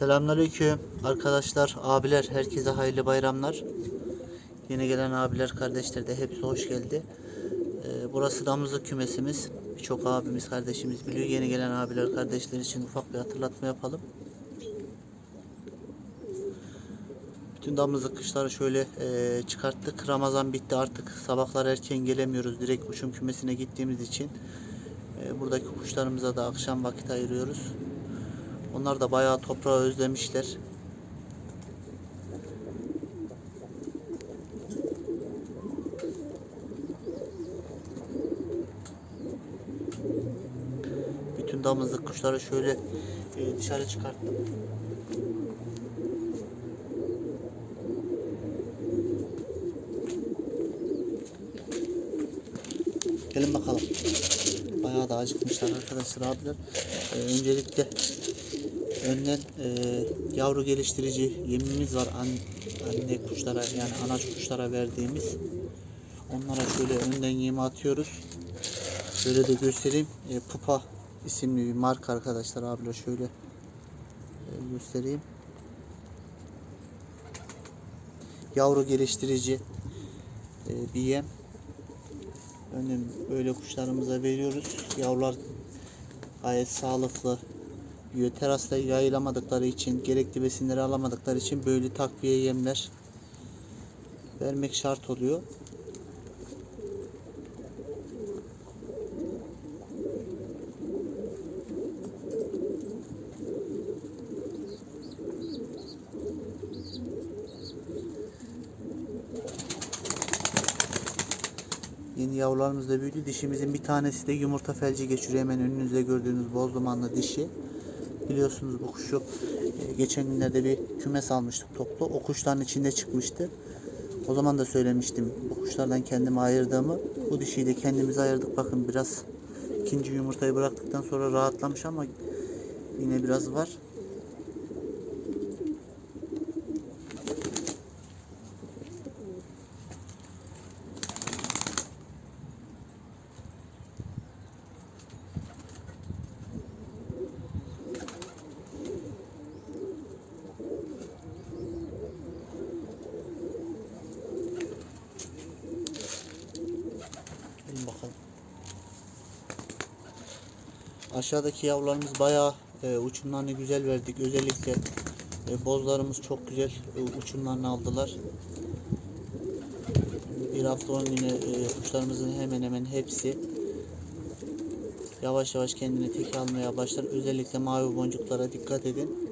Selamünaleyküm arkadaşlar, abiler, herkese hayırlı bayramlar. Yeni gelen abiler, kardeşler de hepsi hoş geldi. Ee, burası damızlık kümesimiz. Birçok abimiz, kardeşimiz biliyor. Yeni gelen abiler, kardeşler için ufak bir hatırlatma yapalım. Bütün damızlık kışları şöyle e, çıkarttık. Ramazan bitti artık. Sabahlar erken gelemiyoruz. Direkt uçum kümesine gittiğimiz için. e, buradaki kuşlarımıza da akşam vakit ayırıyoruz. Onlar da bayağı toprağı özlemişler. Bütün damızlık kuşları şöyle e, dışarı çıkarttım. Gelin bakalım. Bayağı da acıkmışlar arkadaşlar abiler. Ee, öncelikle önden e, yavru geliştirici yemimiz var an, anne kuşlara yani anaç kuşlara verdiğimiz. Onlara şöyle önden yemi atıyoruz. Şöyle de göstereyim. E, Pupa isimli bir marka arkadaşlar abiler şöyle e, göstereyim. Yavru geliştirici e, bir yem. Önden böyle kuşlarımıza veriyoruz. Yavrular gayet sağlıklı. Terasta yayılamadıkları için, gerekli besinleri alamadıkları için böyle takviye yemler vermek şart oluyor. Yeni yavrularımız da büyüdü. Dişimizin bir tanesi de yumurta felci geçiriyor. Hemen önünüzde gördüğünüz boz dumanlı dişi. Biliyorsunuz bu kuşu e, geçen günlerde bir kümes almıştık toplu. O kuşların içinde çıkmıştı. O zaman da söylemiştim bu kuşlardan kendimi ayırdığımı. Bu dişiyi de kendimize ayırdık. Bakın biraz ikinci yumurtayı bıraktıktan sonra rahatlamış ama yine biraz var. Gelin bakalım. Aşağıdaki yavrularımız bayağı e, uçumlarını güzel verdik. Özellikle e, bozlarımız çok güzel e, uçumlarını aldılar. Bir hafta on güne e, kuşlarımızın hemen hemen hepsi yavaş yavaş kendini teke almaya başlar. Özellikle mavi boncuklara dikkat edin.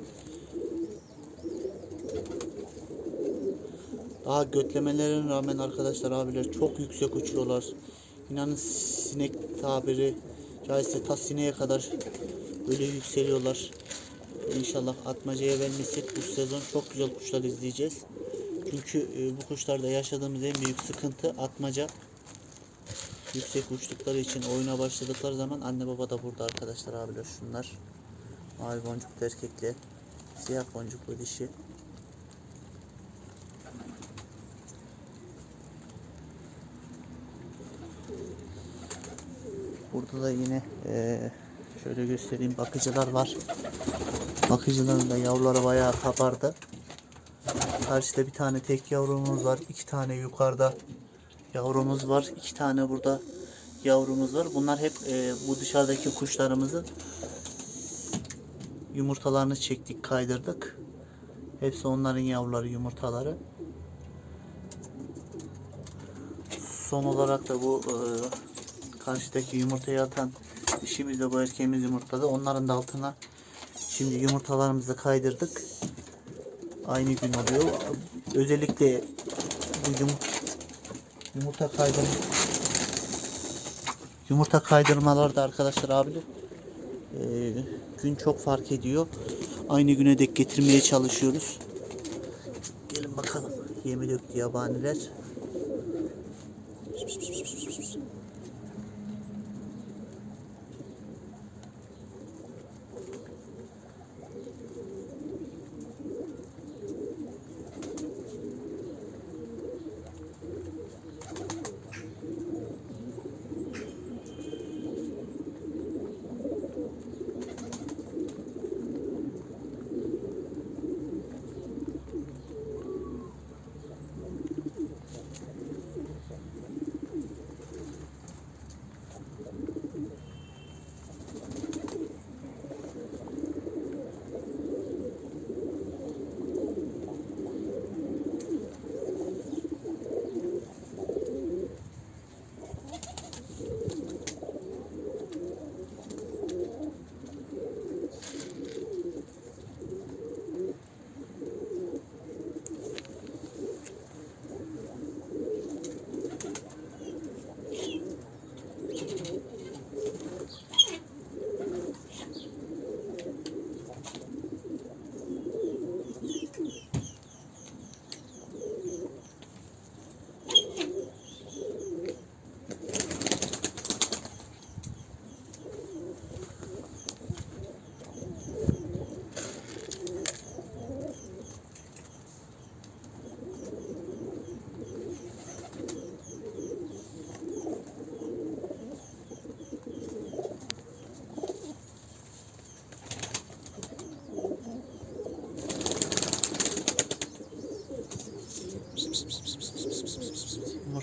Daha götlemelerine rağmen arkadaşlar abiler çok yüksek uçuyorlar. İnanın sinek tabiri caizse ta sineğe kadar böyle yükseliyorlar. İnşallah atmacaya vermezsek bu sezon çok güzel kuşlar izleyeceğiz. Çünkü e, bu kuşlarda yaşadığımız en büyük sıkıntı atmaca. Yüksek uçtukları için oyuna başladıkları zaman anne baba da burada arkadaşlar abiler şunlar. Mavi boncuklu erkekle siyah boncuklu dişi. Burada da yine eee, şöyle göstereyim bakıcılar var. Bakıcıların da yavruları bayağı kabardı. Karşıda bir tane tek yavrumuz var. iki tane yukarıda yavrumuz var. iki tane burada yavrumuz var. Bunlar hep eee, bu dışarıdaki kuşlarımızın yumurtalarını çektik, kaydırdık. Hepsi onların yavruları, yumurtaları. Son olarak da bu eee, karşıdaki yumurtayı atan dişimiz de bu erkeğimiz yumurtladı. Onların da altına şimdi yumurtalarımızı kaydırdık. Aynı gün oluyor. Özellikle bu yum yumurta kaydırma yumurta kaydırmalarda arkadaşlar abiler gün çok fark ediyor. Aynı güne dek getirmeye çalışıyoruz. Gelin bakalım. Yemi döktü yabaniler.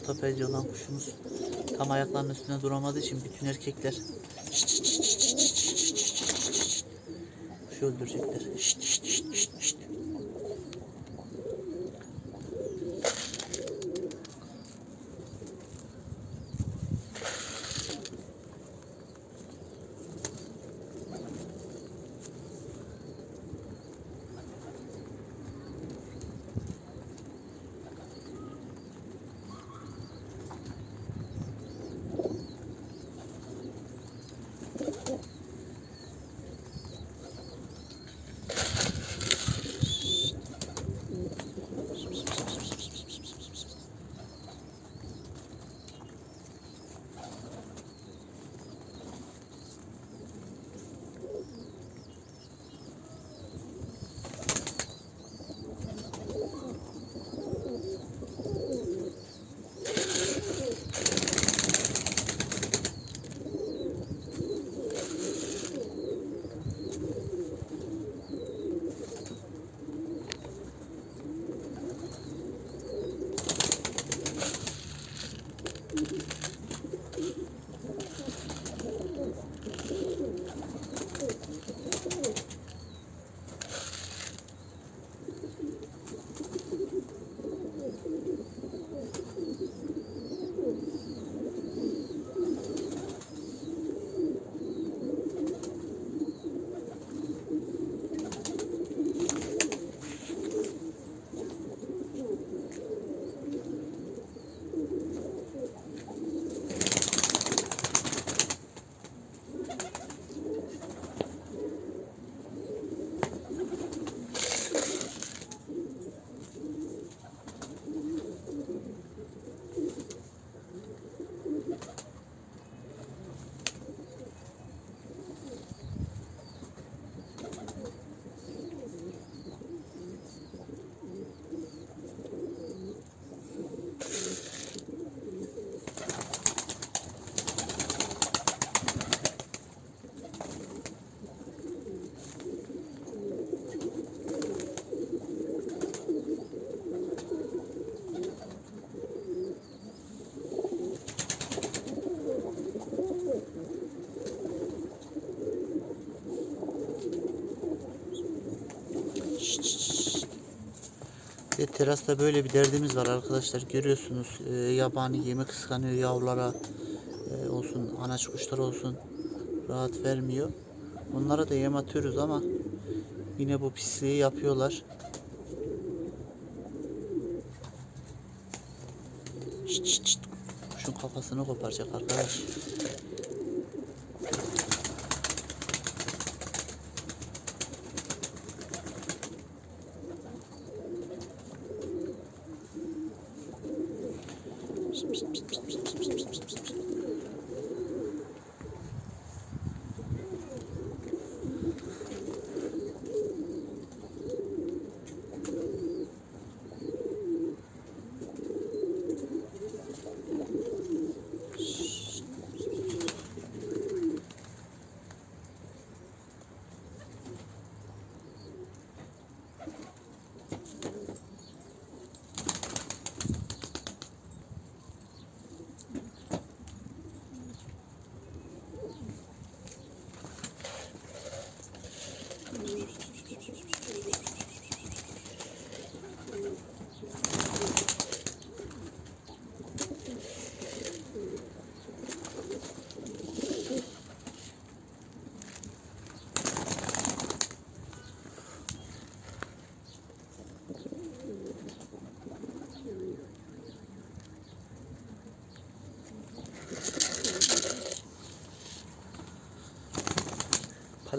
Ortopedi olan kuşumuz tam ayaklarının üstünde duramadığı için bütün erkekler şşt şşt şşt şşt şşt şşt şşt şşt kuşu öldürecekler. Şşt şşt Ve terasta böyle bir derdimiz var arkadaşlar. Görüyorsunuz e, yabani yemi kıskanıyor yavrulara e, olsun, anaç kuşlar olsun rahat vermiyor. Onlara da yem atıyoruz ama yine bu pisliği yapıyorlar. Şşt şşt şşt. Kuşun kafasını koparacak arkadaş.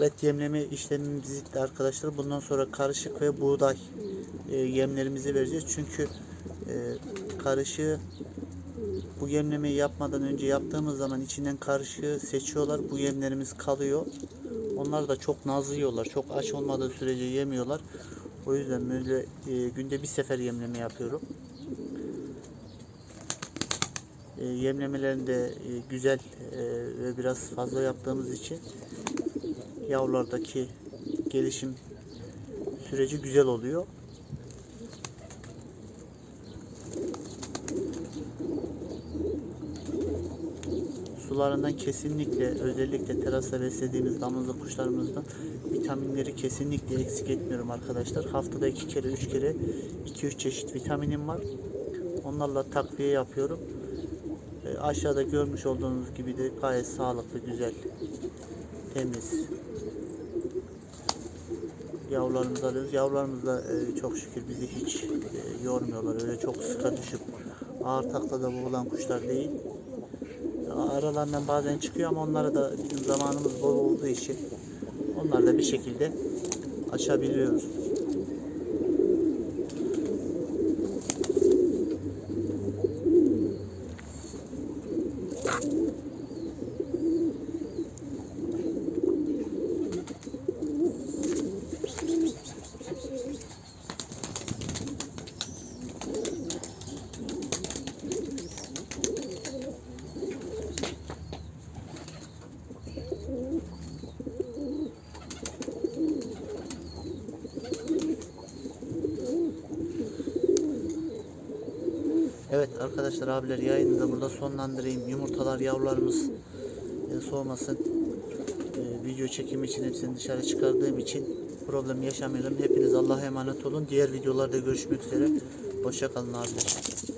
Palet yemleme işlemimiz bitti arkadaşlar. Bundan sonra karışık ve buğday e, yemlerimizi vereceğiz. Çünkü e, karışığı bu yemlemeyi yapmadan önce yaptığımız zaman içinden karışığı seçiyorlar. Bu yemlerimiz kalıyor. Onlar da çok nazlı yiyorlar. Çok aç olmadığı sürece yemiyorlar. O yüzden böyle e, günde bir sefer yemleme yapıyorum. E, yemlemelerini e, güzel e, ve biraz fazla yaptığımız için yavrulardaki gelişim süreci güzel oluyor. Sularından kesinlikle özellikle terasa beslediğimiz damızlık kuşlarımızda vitaminleri kesinlikle eksik etmiyorum arkadaşlar. Haftada iki kere üç kere iki üç çeşit vitaminim var. Onlarla takviye yapıyorum. Aşağıda görmüş olduğunuz gibi de gayet sağlıklı, güzel, temiz yavrularımızı alıyoruz. Yavrularımız da e, çok şükür bizi hiç e, yormuyorlar. Öyle çok sıka düşüp ağır taklada boğulan kuşlar değil. Aralarından bazen çıkıyor ama onları da bizim zamanımız bol olduğu için onları da bir şekilde açabiliyoruz. Evet arkadaşlar abiler yayını da burada sonlandırayım. Yumurtalar yavrularımız e, soğumasın. E, video çekimi için hepsini dışarı çıkardığım için problem yaşamayalım. Hepiniz Allah'a emanet olun. Diğer videolarda görüşmek üzere. Hoşça kalın abiler.